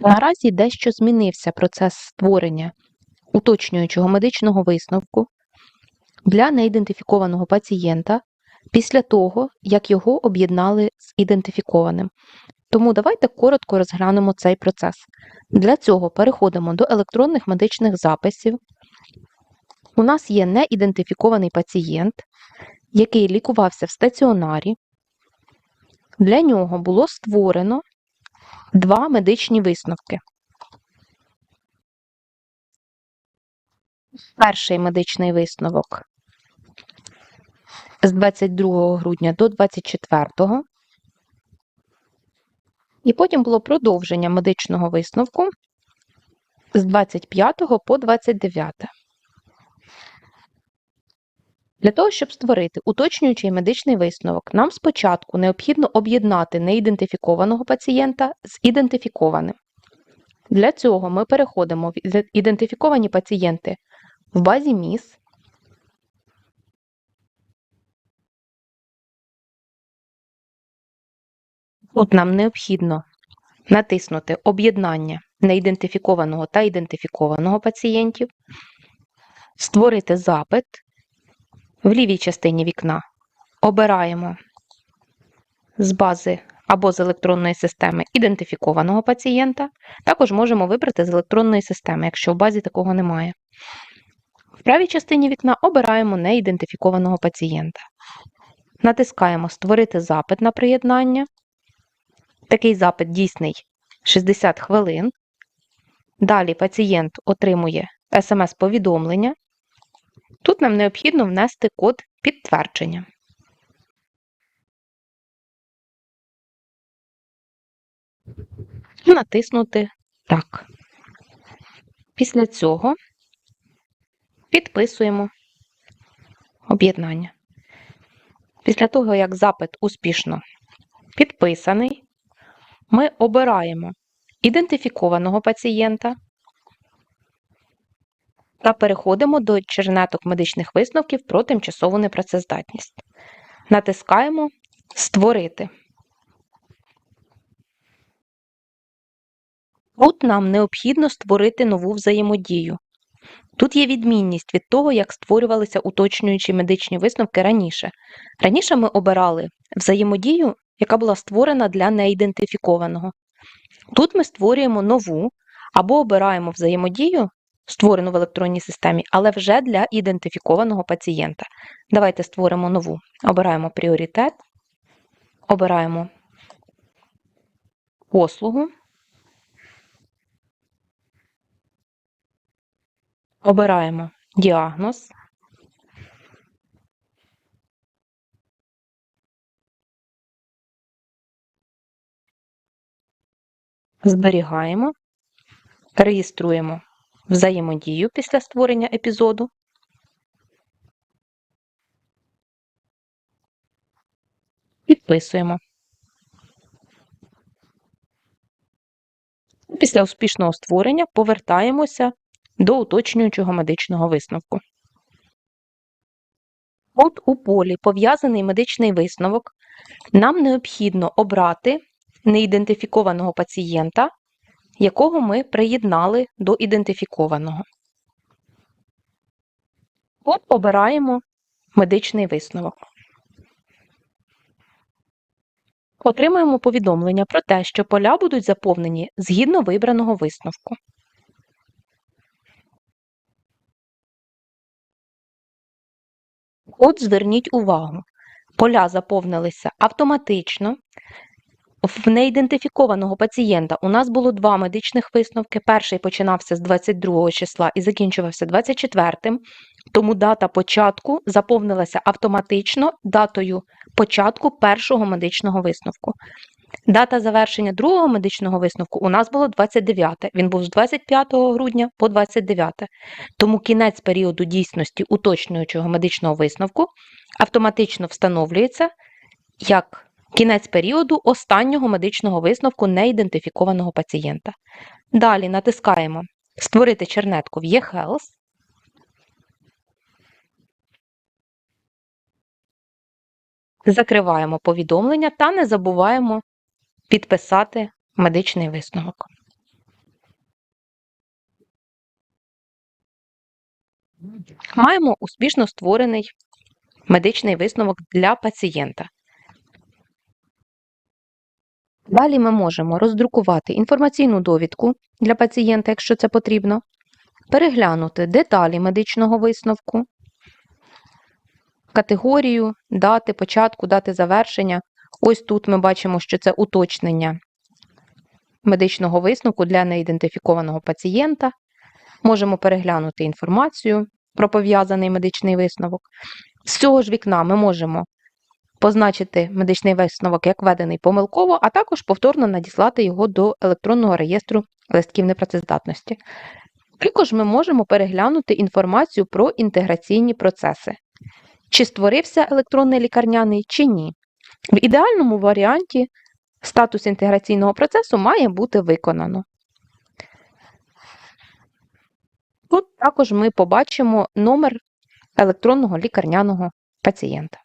Наразі дещо змінився процес створення уточнюючого медичного висновку для неідентифікованого пацієнта після того, як його об'єднали з ідентифікованим. Тому давайте коротко розглянемо цей процес. Для цього переходимо до електронних медичних записів. У нас є неідентифікований пацієнт, який лікувався в стаціонарі. Для нього було створено два медичні висновки. Перший медичний висновок з 22 грудня до 24. І потім було продовження медичного висновку з 25 по 29. Для того, щоб створити уточнюючий медичний висновок, нам спочатку необхідно об'єднати неідентифікованого пацієнта з ідентифікованим. Для цього ми переходимо в ідентифіковані пацієнти в базі МІС. Тут нам необхідно натиснути об'єднання неідентифікованого та ідентифікованого пацієнтів, створити запит в лівій частині вікна. Обираємо з бази або з електронної системи ідентифікованого пацієнта. Також можемо вибрати з електронної системи, якщо в базі такого немає. В правій частині вікна обираємо неідентифікованого пацієнта. Натискаємо Створити запит на приєднання. Такий запит дійсний 60 хвилин. Далі пацієнт отримує смс-повідомлення. Тут нам необхідно внести код підтвердження. Натиснути Так. Після цього підписуємо об'єднання. Після того, як запит успішно підписаний, ми обираємо ідентифікованого пацієнта та переходимо до чернеток медичних висновків про тимчасову непрацездатність. Натискаємо Створити. Тут нам необхідно створити нову взаємодію. Тут є відмінність від того, як створювалися уточнюючі медичні висновки раніше. Раніше ми обирали взаємодію, яка була створена для неідентифікованого. Тут ми створюємо нову або обираємо взаємодію, створену в електронній системі, але вже для ідентифікованого пацієнта. Давайте створимо нову. Обираємо пріоритет, обираємо послугу. Обираємо діагноз. Зберігаємо, реєструємо взаємодію після створення епізоду. Підписуємо. Після успішного створення повертаємося до уточнюючого медичного висновку. От у полі пов'язаний медичний висновок нам необхідно обрати неідентифікованого пацієнта, якого ми приєднали до ідентифікованого. От обираємо медичний висновок. Отримаємо повідомлення про те, що поля будуть заповнені згідно вибраного висновку. От зверніть увагу, поля заповнилися автоматично. В неідентифікованого пацієнта у нас було два медичних висновки. Перший починався з 22 числа і закінчувався 24, тому дата початку заповнилася автоматично датою початку першого медичного висновку. Дата завершення другого медичного висновку у нас було 29. Він був з 25 грудня по 29. Тому кінець періоду дійсності уточнюючого медичного висновку автоматично встановлюється як кінець періоду останнього медичного висновку неідентифікованого пацієнта. Далі натискаємо Створити чернетку в eHealth. Закриваємо повідомлення та не забуваємо підписати медичний висновок. Маємо успішно створений медичний висновок для пацієнта. Далі ми можемо роздрукувати інформаційну довідку для пацієнта, якщо це потрібно, переглянути деталі медичного висновку, категорію, дати початку, дати завершення. Ось тут ми бачимо, що це уточнення медичного висновку для неідентифікованого пацієнта. Можемо переглянути інформацію про пов'язаний медичний висновок. З цього ж вікна ми можемо позначити медичний висновок як введений помилково, а також повторно надіслати його до електронного реєстру листків непрацездатності. Також ми можемо переглянути інформацію про інтеграційні процеси. Чи створився електронний лікарняний, чи ні. В ідеальному варіанті статус інтеграційного процесу має бути виконано. Тут також ми побачимо номер електронного лікарняного пацієнта.